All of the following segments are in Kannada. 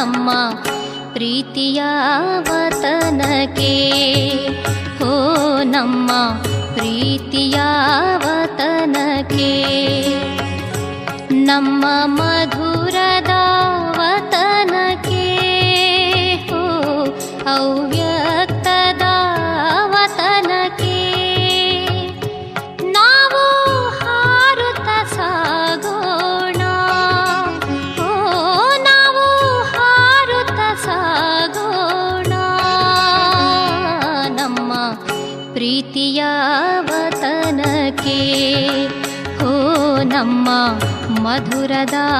ನಮ್ಮ ಪ್ರೀತಿಯ ವತನಕ್ಕೆ. ಹೋ ನಮ್ಮ ಪ್ರೀತಿಯ ವತನಕ್ಕೆ. ನಮ್ಮ ಮಧುರದ ವತನಕ್ಕೆ. ಹೋ ಔ ವತನಕ್ಕೆ हो ನಮ್ಮ ಮಧುರದಾವತನಕ್ಕೆ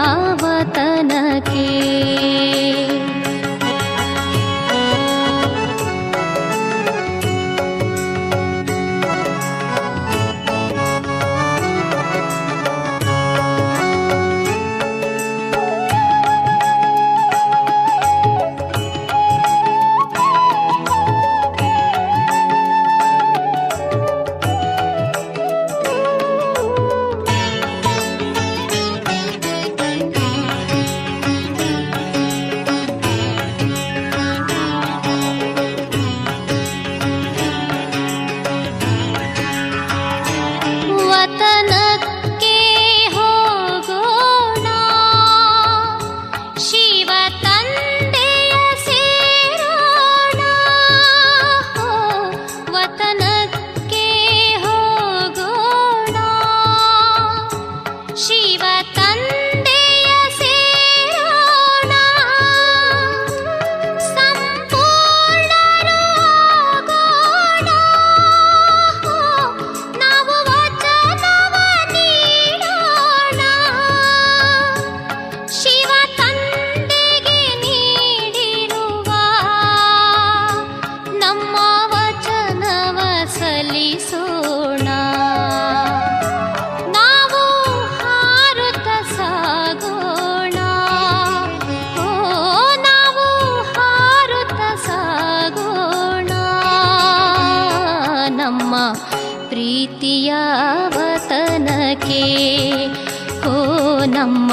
ನಮ್ಮ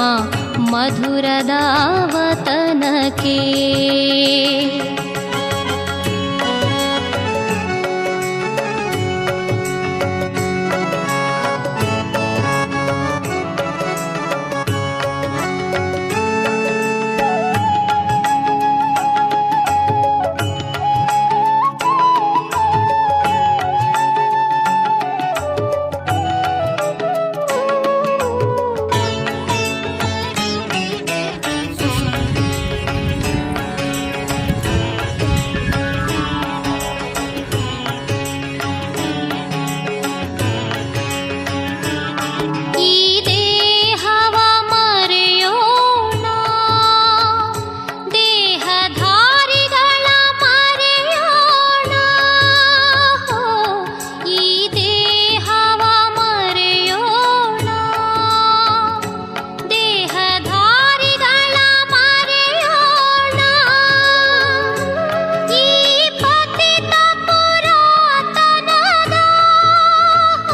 ಮಧುರದಾವತನಕ್ಕೆ